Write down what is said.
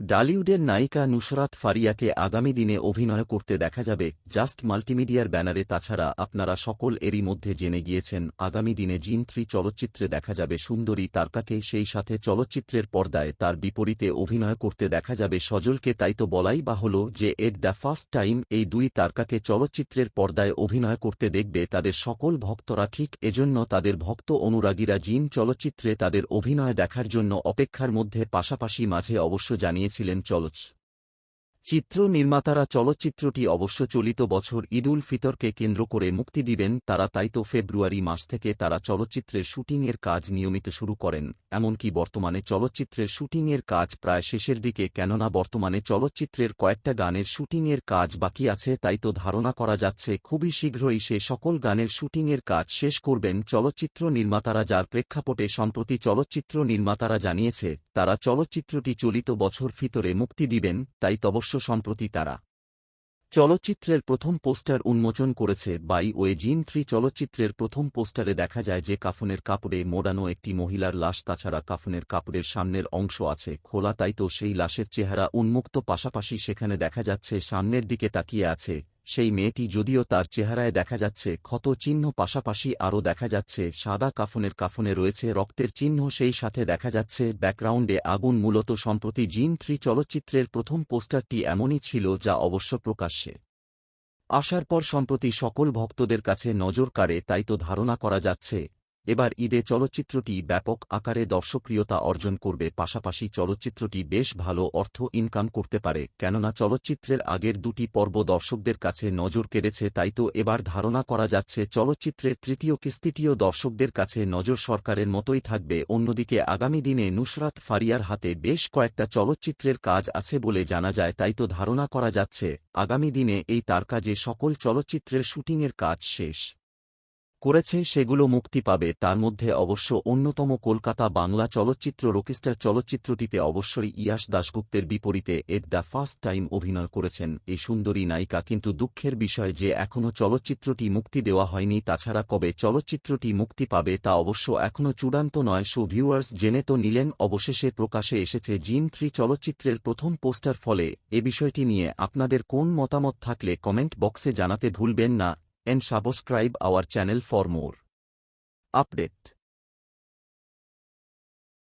ডালিউডের নায়িকা নুসরাত ফারিয়াকে আগামী দিনে অভিনয় করতে দেখা যাবে জাস্ট মাল্টিমিডিয়ার ব্যানারে। তাছাড়া আপনারা সকল এরই মধ্যে জেনে গিয়েছেন, আগামী দিনে জিন থ্রি চলচ্চিত্রে দেখা যাবে সুন্দরী তারকাকে, সেই সাথে চলচ্চিত্রের পর্দায় তার বিপরীতে অভিনয় করতে দেখা যাবে সজলকে। তাই তো বলাই বা হল যে এট দ্য ফার্স্ট টাইম এই দুই তারকাকে চলচ্চিত্রের পর্দায় অভিনয় করতে দেখবে তাদের সকল ভক্তরা। ঠিক এজন্য তাদের ভক্ত অনুরাগীরা জিন চলচ্চিত্রে তাদের অভিনয় দেখার জন্য অপেক্ষার মধ্যে, পাশাপাশি মাঝে অবশ্য জানিয়েছিলেন চলচ্ চিত্র নির্মাতারা চলচ্চিত্রটি অবশ্য চলিত বছর ঈদুল ফিতরকে কেন্দ্র করে মুক্তি দিবেন, তারা তাই তো ফেব্রুয়ারি মাস থেকে তারা চলচ্চিত্রের শুটিংয়ের কাজ নিয়মিত শুরু করেন। এমনকি বর্তমানে চলচ্চিত্রের শুটিংয়ের কাজ প্রায় শেষের দিকে, কেননা বর্তমানে চলচ্চিত্রের কয়েকটা গানের শুটিংয়ের কাজ বাকি আছে, তাই তো ধারণা করা যাচ্ছে খুবই শীঘ্রই সে সকল গানের শুটিংয়ের কাজ শেষ করবেন চলচ্চিত্র নির্মাতারা যার প্রেক্ষাপটে সম্প্রতি চলচ্চিত্র নির্মাতারা জানিয়েছে, তারা চলচ্চিত্রটি চলিত বছর ফিতরে মুক্তি দিবেন, তাই তবশ্য সম্প্রতি তারা। চলচ্চিত্রের প্রথম পোস্টার উন্মোচন করেছে বাই ওয়ে জিন থ্রি চলচ্চিত্রের প্রথম পোস্টারে দেখা যায় যে কাফনের কাপড়ে মোড়ানো একটি মহিলার লাশ, তাছাড়া কাফনের কাপড়ের সামনের অংশ আছে খোলা, তাই তো সেই লাশের চেহারা উন্মুক্ত, পাশাপাশি সেখানে দেখা যাচ্ছে সামনের দিকে তাকিয়ে আছে সেই মেয়েটি যদিও তার চেহারায় দেখা যাচ্ছে ক্ষত চিহ্ন পাশাপাশি আরও দেখা যাচ্ছে সাদা কাফনের কাফনে রয়েছে রক্তের চিহ্ন, সেই সাথে দেখা যাচ্ছে ব্যাকগ্রাউন্ডে আগুন মূলত সম্প্রতি জিন থ্রি চলচ্চিত্রের প্রথম পোস্টারটি এমনই ছিল যা অবশ্য প্রকাশ্যে। আসার পর সম্প্রতি সকল ভক্তদের কাছে নজর কাড়ে, তাই তো ধারণা করা যাচ্ছে এবার ঈদে চলচ্চিত্রটি ব্যাপক আকারে দর্শকপ্রিয়তা অর্জন করবে, পাশাপাশি চলচ্চিত্রটি বেশ ভালো অর্থ ইনকাম করতে পারে। কেননা চলচ্চিত্রের আগের দুটি পর্ব দর্শকদের কাছে নজর কেড়েছে, তাই তো এবার ধারণা করা যাচ্ছে চলচ্চিত্রের তৃতীয় কিস্তিটিও দর্শকদের কাছে নজর সরকারের মতোই থাকবে। অন্যদিকে আগামী দিনে নুসরাত ফারিয়ার হাতে বেশ কয়েকটা চলচ্চিত্রের কাজ আছে বলে জানা যায়, তাই তো ধারণা করা যাচ্ছে, আগামী দিনে এই তার কাজে সকল চলচ্চিত্রের শুটিংয়ের কাজ শেষ। করেছে সেগুলো মুক্তি পাবে। তার মধ্যে অবশ্য অন্যতম কলকাতা বাংলা চলচ্চিত্র রকিস্টার চলচ্চিত্রটিতে অবশ্যই ইয়াস দাশগুপ্তের বিপরীতে এট দ্য ফার্স্ট টাইম অভিনয় করেছেন। এই সুন্দরী নায়িকা কিন্তু দুঃখের বিষয় যে এখনও চলচ্চিত্রটি মুক্তি দেওয়া হয়নি। তাছাড়া কবে চলচ্চিত্রটি মুক্তি পাবে তা অবশ্য এখনও চূড়ান্ত নয়। শো ভিউয়ার্স, জেনে তো নিলেন, অবশেষে প্রকাশে এসেছে জিন থ্রি চলচ্চিত্রের প্রথম পোস্টার। ফলে এ বিষয়টি নিয়ে আপনাদের কোন মতামত থাকলে কমেন্ট বক্সে জানাতে ভুলবেন না। And subscribe our channel for more update.